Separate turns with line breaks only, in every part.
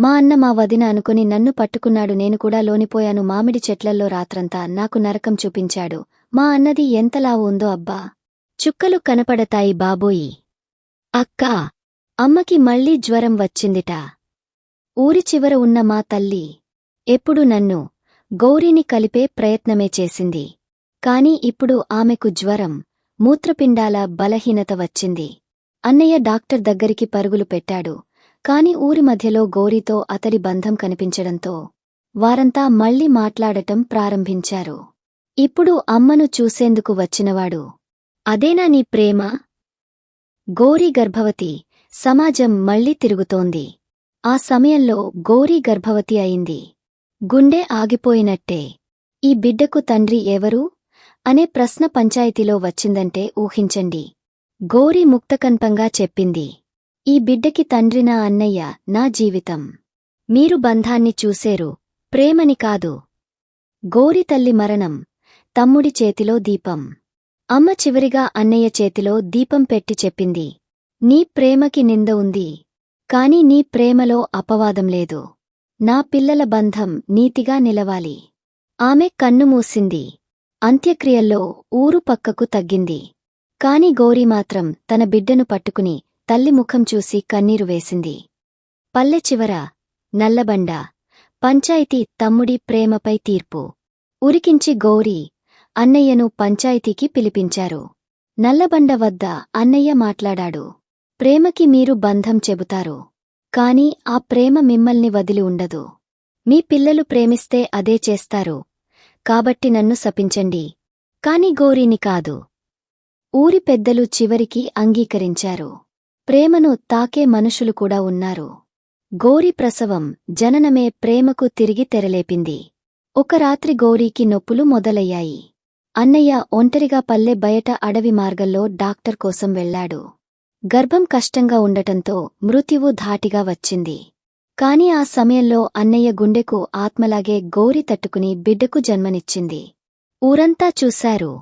మా అన్న మా వదిన అనుకుని నన్ను పట్టుకున్నాడు. నేను కూడా లోనిపోయాను. మామిడి చెట్లల్లో రాత్రంతా నాకు నరకం చూపించాడు. మా అన్నది ఎంతలా ఉందో అబ్బా. చుక్కలు కనపడతాయి బాబోయి. అక్కా అమ్మకి మళ్ళీ జ్వరం వచ్చిందిట. ఊరి చివర ఉన్న మా తల్లి ఎప్పుడు నన్ను గౌరీని కలిపే ప్రయత్నమే చేసింది. కాని ఇప్పుడు ఆమెకు జ్వరం మూత్రపిండాల బలహీనత వచ్చింది. అన్నయ్య డాక్టర్ దగ్గరికి పరుగులు పెట్టాడు. కాని ఊరి మధ్యలో గోరితో అతడి బంధం కనిపించడంతో వారంతా మళ్ళీ మాట్లాడటం ప్రారంభించారు. ఇప్పుడు అమ్మను చూసేందుకు వచ్చినవాడు అదేనా నీ ప్రేమ గోరీ గర్భవతి సమాజం మళ్ళీ తిరుగుతోంది. ఆ సమయంలో గోరీ గర్భవతి అయింది. గుండె ఆగిపోయినట్టే. ఈ బిడ్డకు తండ్రి ఎవరు? అనే ప్రశ్న పంచాయతీలో వచ్చిందంటే ఊహించండి. గోరీ ముక్తకంపంగా చెప్పింది. ఈ బిడ్డకి తండ్రినా అన్నయ్య నా జీవితం. మీరు బంధాన్ని చూసేరు ప్రేమని కాదు. గోరి తల్లి మరణం తమ్ముడి చేతిలో దీపం. అమ్మ చివరిగా అన్నయ్య చేతిలో దీపం పెట్టి చెప్పింది. నీ ప్రేమకి నింద ఉంది కాని నీ ప్రేమలో అపవాదం లేదు. నా పిల్లల బంధం నీతిగా నిలవాలి. ఆమె కన్ను మూసింది. అంత్యక్రియల్లో ఊరు పక్కకు తగ్గింది. కాని గోరి మాత్రం తన బిడ్డను పట్టుకుని తల్లి ముఖం చూసి కన్నీరు వేసింది. పల్లె చివర నల్లబండ పంచాయతీ తమ్ముడి ప్రేమపై తీర్పు. ఉరికించి గౌరీ అన్నయ్యను పంచాయతీకి పిలిపించారు. నల్లబండ వద్ద అన్నయ్య మాట్లాడాడు. ప్రేమకి మీరు బంధం చెబుతారు. కాని ఆ ప్రేమ మిమ్మల్ని వదిలి ఉండదు. మీ పిల్లలు ప్రేమిస్తే అదే చేస్తారు. కాబట్టి నన్ను శపించండి. కాని గౌరీని కాదు. ఊరి పెద్దలు చివరికి అంగీకరించారు. ప్రేమను తాకే మనుషులు కూడా ఉన్నారు. గోరి ప్రసవం జననమే ప్రేమకు తిరిగి తెరలేపింది. ఒక రాత్రి గోరీకి నొప్పులు మొదలయ్యాయి. అన్నయ్య ఒంటరిగా పల్లె బయట అడవి మార్గంలో డాక్టర్ కోసం వెళ్ళాడు గర్భం కష్టంగా ఉండటంతో మృత్యువు ధాటిగా వచ్చింది. కాని ఆ సమయంలో అన్నయ్య గుండెకు ఆత్మలాగే గోరి తట్టుకుని బిడ్డకు జన్మనిచ్చింది. ఊరంతా చూశారు.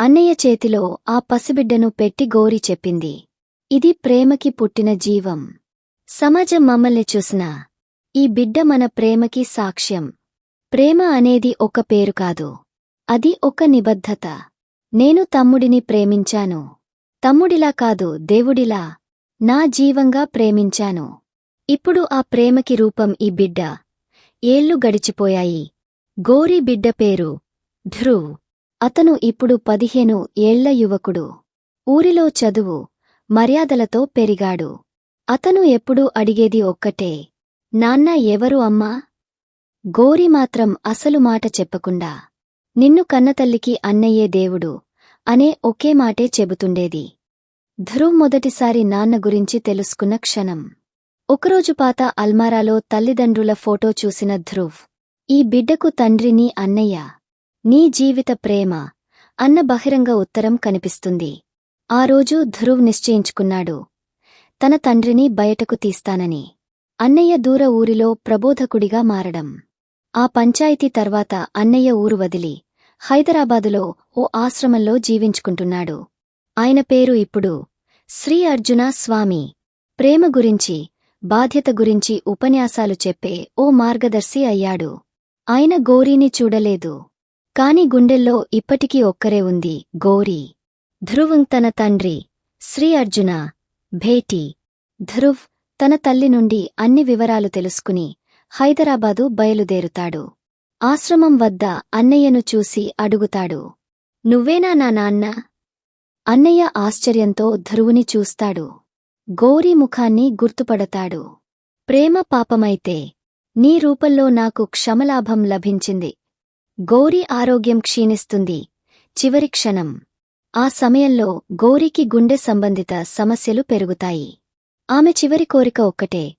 అన్నయ్య చేతిలో ఆ పసిబిడ్డను పెట్టి గోరి చెప్పింది. ఇది ప్రేమకి పుట్టిన జీవం. సమాజం మమ్మల్ని చూసినా ఈ బిడ్డ మన ప్రేమకి సాక్ష్యం. ప్రేమ అనేది ఒక పేరు కాదు. అది ఒక నిబద్ధత. నేను తమ్ముడిని ప్రేమించాను. తమ్ముడిలా కాదు దేవుడిలా. నా జీవంగా ప్రేమించాను. ఇప్పుడు ఆ ప్రేమకి రూపం ఈ బిడ్డ. ఏళ్ళు గడిచిపోయాయి. గోరీ బిడ్డ పేరు ధ్రువ్. అతను ఇప్పుడు పదిహేను ఏళ్ళ యువకుడు. ఊరిలో చదువు. మర్యాదలతో పెరిగాడు. అతను ఎప్పుడూ అడిగేది ఒక్కటే నాన్న ఎవరు అమ్మా? గోరి మాత్రం అసలు మాట చెప్పకుండా నిన్ను కన్నతల్లికి అన్నయ్యే దేవుడు అనే ఒకే మాటే చెబుతుండేది. ధ్రువ్ మొదటిసారి నాన్న గురించి తెలుసుకున్న క్షణం. ఒకరోజు పాత అల్మారాలో తల్లిదండ్రుల ఫోటో చూసిన ధ్రువ్ ఈ బిడ్డకు తండ్రిని అన్నయ్య నీ జీవిత ప్రేమ అన్న బహిరంగ ఉత్తరం కనిపిస్తుంది. ఆ రోజు ధ్రువ్ నిశ్చయించుకున్నాడు. తన తండ్రిని బయటకు తీస్తానని. అన్నయ్య దూర ఊరిలో ప్రబోధకుడిగా మారడం. ఆ పంచాయతీ తర్వాత అన్నయ్య ఊరు వదిలి హైదరాబాదులో ఓ ఆశ్రమంలో జీవించుకుంటున్నాడు. ఆయన పేరు ఇప్పుడు శ్రీ అర్జున స్వామి. ప్రేమ గురించి బాధ్యత గురించి ఉపన్యాసాలు చెప్పే ఓ మార్గదర్శి అయ్యాడు. ఆయన గౌరీని చూడలేదు. కాని గుండెల్లో ఇప్పటికీ ఒక్కరే ఉంది గౌరీ. ధ్రువం తన తండ్రి శ్రీ అర్జున. భేటీ. ధ్రువ్ తన తల్లి నుండి అన్ని వివరాలు తెలుసుకుని హైదరాబాదు బయలుదేరుతాడు. ఆశ్రమం వద్ద అన్నయ్యను చూసి అడుగుతాడు. నువ్వేనా నా నాన్న? అన్నయ్య ఆశ్చర్యంతో ధ్రువుని చూస్తాడు. గౌరీ ముఖాన్ని గుర్తుపడతాడు. ప్రేమ పాపమైతే నీ రూపంలో నాకు క్షమలాభం లభించింది. గౌరీ ఆరోగ్యం క్షీణిస్తుంది. చివరి క్షణం. ఆ సమయంలో గౌరీకి గుండె సంబంధిత సమస్యలు పెరుగుతాయి. ఆమె చివరి కోరిక ఒక్కటే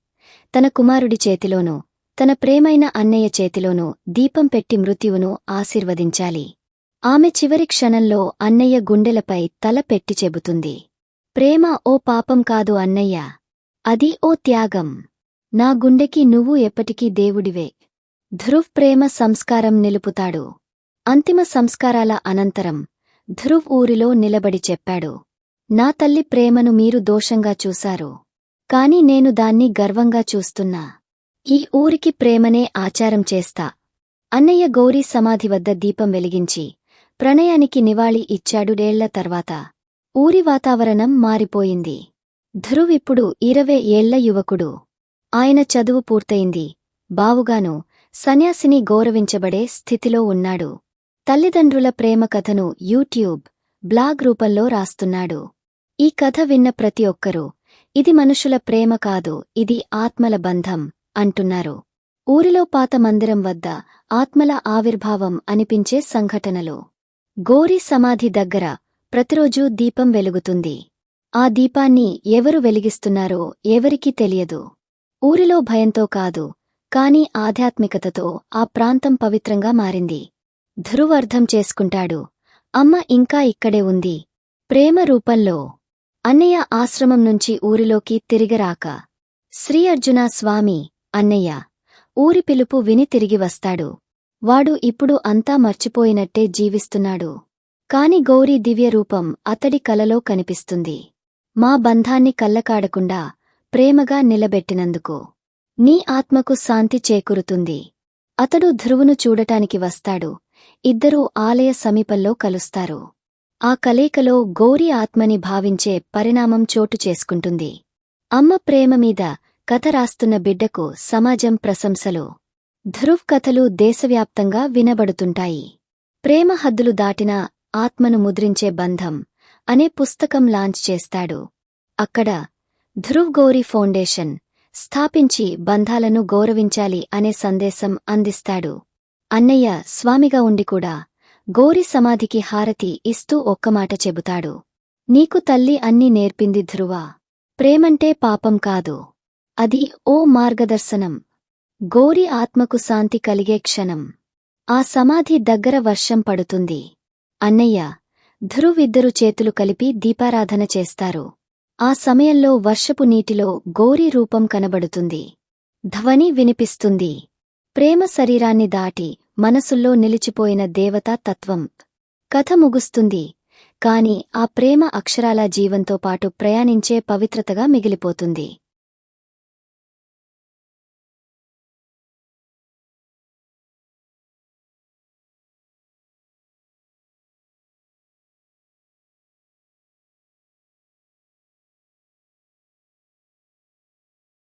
తన కుమారుడి చేతిలోనూ తన ప్రేమైన అన్నయ్య చేతిలోనూ దీపం పెట్టి మృత్యువును ఆశీర్వదించాలి. ఆమె చివరి క్షణంలో అన్నయ్య గుండెలపై తల పెట్టి చెబుతుంది. ప్రేమ ఓ పాపం కాదు అన్నయ్య. అది ఓ త్యాగం. నా గుండెకి నువ్వు ఎప్పటికీ దేవుడివే. ధ్రువ్ ప్రేమ సంస్కారం నిలుపుతాడు. అంతిమ సంస్కారాల అనంతరం ధ్రువ్ ఊరిలో నిలబడి చెప్పాడు. నా తల్లి ప్రేమను మీరు దోషంగా చూశారు. కాని నేను దాన్ని గర్వంగా చూస్తున్నా. ఈ ఊరికి ప్రేమనే ఆచారం చేస్తా. అన్నయ్య గౌరీ సమాధి వద్ద దీపం వెలిగించి ప్రణయానికి నివాళి ఇచ్చాడుడేళ్ళ తర్వాత. ఊరి వాతావరణం మారిపోయింది. ధ్రువ్ ఇప్పుడు ఇరవై ఏళ్ళ యువకుడు. ఆయన చదువు పూర్తయింది. బావుగాను సన్యాసిని గౌరవించబడే స్థితిలో ఉన్నాడు. తల్లిదండ్రుల ప్రేమ కథను యూట్యూబ్ బ్లాగ్ రూపంలో రాస్తున్నాడు. ఈ కథ విన్న ప్రతి ఒక్కరూ ఇది మనుషుల ప్రేమ కాదు ఇది ఆత్మల బంధం అంటున్నారు. ఊరిలో పాత మందిరం వద్ద ఆత్మల ఆవిర్భావం అనిపించే సంఘటనలు. గోరీ సమాధి దగ్గర ప్రతిరోజూ దీపం వెలుగుతుంది. ఆ దీపాన్ని ఎవరు వెలిగిస్తున్నారో ఎవరికీ తెలియదు. ఊరిలో భయంతో కాదు కాని ఆధ్యాత్మికతతో ఆ ప్రాంతం పవిత్రంగా మారింది. ధ్రువ్ అర్థం చేసుకుంటాడు. అమ్మ ఇంకా ఇక్కడే ఉంది. ప్రేమ రూపంలో. అన్నయ్య ఆశ్రమం నుంచి ఊరిలోకి తిరిగిరాక. శ్రీ అర్జున స్వామి అన్నయ్య. ఊరి పిలుపు విని తిరిగి వస్తాడు. వాడు ఇప్పుడు అంతా మర్చిపోయినట్టే జీవిస్తున్నాడు. కాని గౌరీ దివ్యరూపం అతడి కలలో కనిపిస్తుంది. మా బంధాన్ని కల్లకాడకుండా ప్రేమగా నిలబెట్టినందుకు. నీ ఆత్మకు శాంతి చేకూరుతుంది. అతడు ధ్రువును చూడటానికి వస్తాడు. ఇద్దరూ ఆలయ సమీపంలో కలుస్తారు. ఆ కలయికలో గౌరీ ఆత్మని భావించే పరిణామం చోటు చేసుకుంటుంది. అమ్మ ప్రేమ మీద కథ రాస్తున్న బిడ్డకు సమాజం ప్రశంసలు. ధ్రువ్ కథలు దేశవ్యాప్తంగా వినబడుతుంటాయి. ప్రేమ హద్దులు దాటిన ఆత్మను ముద్రించే బంధం అనే పుస్తకం లాంచ్ చేస్తాడు. అక్కడ ధ్రువ్ గౌరీ ఫౌండేషన్ స్థాపించి బంధాలను గౌరవించాలి అనే సందేశం అందిస్తాడు. అన్నయ్య స్వామిగా ఉండి కూడా సమాధికి హారతి ఇస్తూ ఒక్కమాట చెబుతాడు. నీకు తల్లి అన్నీ నేర్పింది ధ్రువ ప్రేమంటే పాపం కాదు. అది ఓ మార్గదర్శనం. గౌరీ ఆత్మకు శాంతి కలిగే క్షణం. ఆ సమాధి దగ్గర వర్షం పడుతుంది. అన్నయ్య ధ్రువిద్దరు చేతులు కలిపి దీపారాధన చేస్తారు. ఆ సమయంలో వర్షపు నీటిలో గౌరీ రూపం కనబడుతుంది. ధ్వని వినిపిస్తుంది. ప్రేమ శరీరాన్ని దాటి మనసుల్లో నిలిచిపోయిన దేవతా తత్వం. కథ ముగుస్తుంది కాని ఆ ప్రేమ అక్షరాల జీవంతో పాటు ప్రయాణించే పవిత్రతగా మిగిలిపోతుంది.